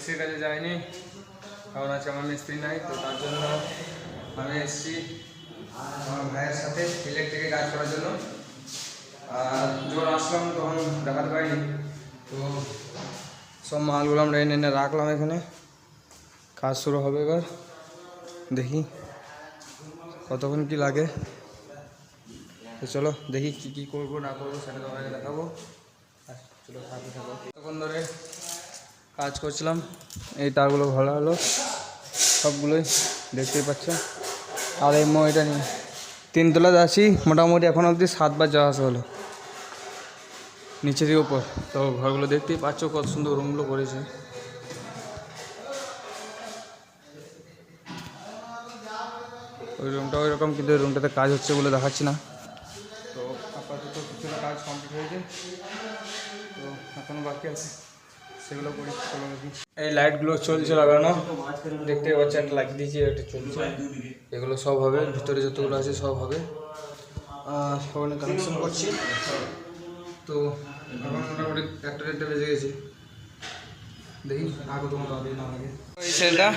এসির কাছে যাইনি কারণ আছে আমার মিস্ত্রি নাই, তো তার জন্য আমি এসেছি আমার ভাইয়ের সাথে ইলেকট্রিকে কাজ করার জন্য। আর যখন আসলাম, তখন দেখাতে পারিনি। তো সব মালগুলো আমরা এনে এনে রাখলাম এখানে। কাজ শুরু হবে এবার, দেখি কতক্ষণ কি লাগে। তো চলো দেখি কি কি করব, না করব, সেটা তোমাকে দেখাবো। চলো থাকতে থাকো। তখন ধরে কাজ করছিলাম, এই তারগুলো ভালো হলো, সবগুলোই দেখতেই পাচ্ছ। আর এই এটা নিয়ে, তিনতলা আছি মোটামুটি এখন অবধি সাতবার যাওয়া আসা হলো। নিচে উপর, তো ঘরগুলো দেখতেই পাচ্ছ কত সুন্দর রুমগুলো করেছে। ওই রুমটা ওই রকম কিন্তু রুমটাতে কাজ হচ্ছে বলে দেখাচ্ছি না। তো আপাতত কিছুটা কাজ কমপ্লিট হয়েছে। তো এখনও বাকি আছে। সেগুলো করি এই লাইটগুলো চলছে লাগানো। দেখতে পাচ্ছি একটা লাগিয়ে দিয়েছি একটা চলছে। এগুলো সব হবে, ভিতরে যতগুলো আছে সব হবে। সবাই কানেকশন করছি। তো এখন মোটামুটি একটা দেড়টা বেজে গেছে। দেখি আগে তোমার লাগে না লাগে ছেলেটা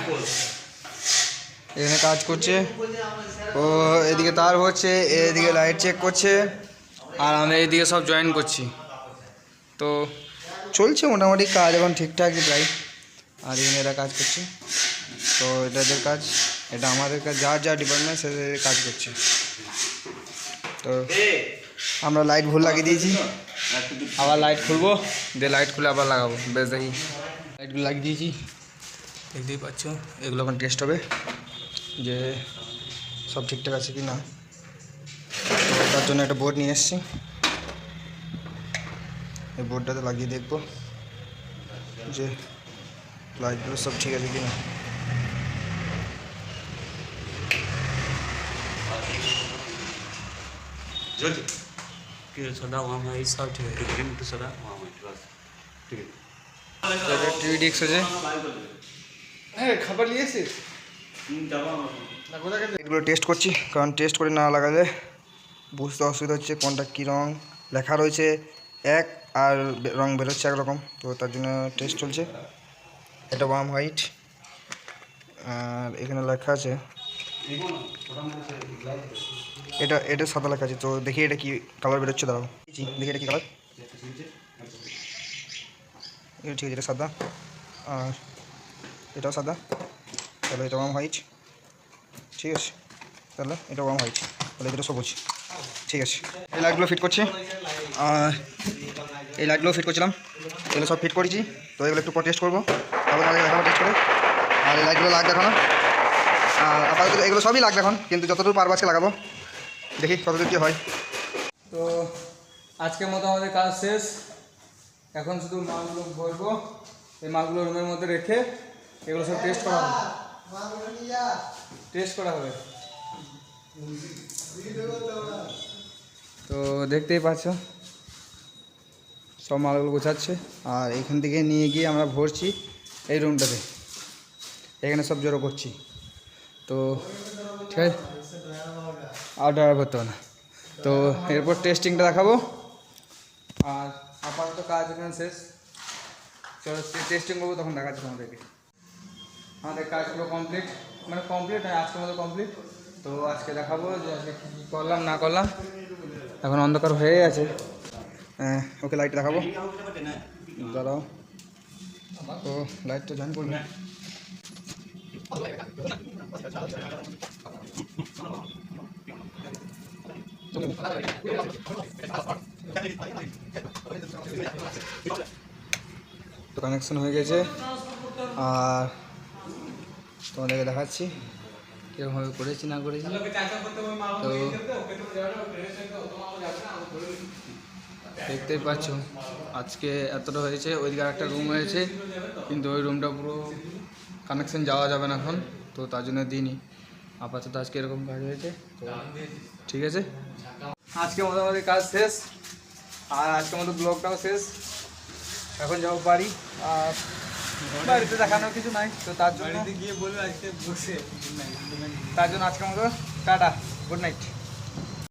এখানে কাজ করছে। ও এদিকে তার হচ্ছে, এদিকে লাইট চেক করছে। আর আমি এইদিকে সব জয়েন করছি। তো চলছে মোটামুটি কাজ এখন ঠিকঠাকই প্রায়। আর এখানে এরা কাজ করছে। তো এটা এদের কাজ, এটা আমাদের কাজ, যার যা ডিপার্টমেন্ট সে কাজ করছে। তো আমরা লাইট ভুল লাগিয়ে দিয়েছি। আবার লাইট খুলবো, দিয়ে লাইট খুলে আবার লাগাবো। বেশ দেখি। লাইটগুলো লাগিয়ে দিয়েছি। দেখতেই পাচ্ছ, এগুলো এখন টেস্ট হবে, যে সব ঠিকঠাক আছে কি না তার জন্য একটা বোর্ড নিয়ে এসেছি। এই বোর্ডটাতে লাগিয়ে দেখব যে লাইটগুলো সব ঠিক আছে কি না সদা ওয়াম সব ঠিক আছে একটু সদা ওয়াম ঠিক আছে টিভি ডিস্ক আছে। হ্যাঁ খাবার নিয়ে এগুলো টেস্ট করছি কারণ টেস্ট করে না লাগালে বুঝতে অসুবিধা হচ্ছে কোনটা কী রং লেখা রয়েছে। এক আর রং বেরোচ্ছে একরকম, তো তার জন্য টেস্ট চলছে। এটা ওয়াম হোয়াইট আর এখানে লেখা আছে, এটা এটা সাদা লেখা আছে, তো দেখি এটা কি কালার বেরোচ্ছে, দাঁড়াও। দেখি এটা কি কালার এটা ঠিক আছে, এটা সাদা, আর এটাও সাদা, তাহলে এটা ওয়াম হোয়াইট ঠিক আছে, তাহলে এটা ওয়াম হোয়াইট তাহলে এটা সবুজ, ঠিক আছে। এই লাইটগুলো ফিট করছি। এই লাইটগুলো ফিট করছিলাম। এগুলো সব ফিট করেছি। তো এগুলো একটু পর টেস্ট করব। তারপর আগে দেখাবো টেস্ট করে। আর এই লাইটগুলো লাগবে এখনও আর আপাতত এগুলো সবই লাগবে এখন কিন্তু যতদূর পারব আজকে লাগাবো। দেখি কতদূর কী হয়। তো আজকের মতো আমাদের কাজ শেষ। এখন শুধু মালগুলো ভরবো। এই মালগুলো রুমের মধ্যে রেখে এগুলো সব টেস্ট করা হবে টেস্ট করা হবে। তো দেখতেই পাচ্ছ। সব মালগুলো গোছাচ্ছে। আর এখান থেকে নিয়ে গিয়ে আমরা ভরছি এই রুমটাতে এখানে সব জড়ো করছি। তো ঠিক আছে? আর ড্রাইভার করতে হবে না। তো এরপর টেস্টিংটা দেখাবো। আর আপাতত কাজ এখানে শেষ। চলো টেস্টিং করব তখন দেখাচ্ছি তোমাদেরকে। আমাদের কাজগুলো কমপ্লিট মানে কমপ্লিট নয় আজকের মতো কমপ্লিট তো আজকে দেখাবো যে আজকে কী করলাম না করলাম। এখন অন্ধকার হয়ে আছে। হ্যাঁ, ওকে লাইট দেখাবো। দাঁড়াও। তো লাইটটা জয়েন করবে। তো কানেকশন হয়ে গেছে। আর তোমাদেরকে দেখাচ্ছি কীরকমভাবে করেছি না করেছি। তো দেখতেই পাচ্ছ আজকে এতটা হয়েছে ওইদিকে একটা রুম হয়েছে কিন্তু ওই রুমটা পুরো কানেকশন যাওয়া যাবে না এখন তো তার জন্য দিইনি। আপাতত আজকে এরকম কাজ হয়েছে তো ঠিক আছে? আজকে মোটামুটি কাজ শেষ আর আজকে মতো ব্লগটাও শেষ। এখন যাব বাড়ি আর বাড়িতে দেখানোর কিছু নাই তো তার জন্য গিয়ে বলবে আজকে বসে তার জন্য আজকের মতো টাটা গুড নাইট।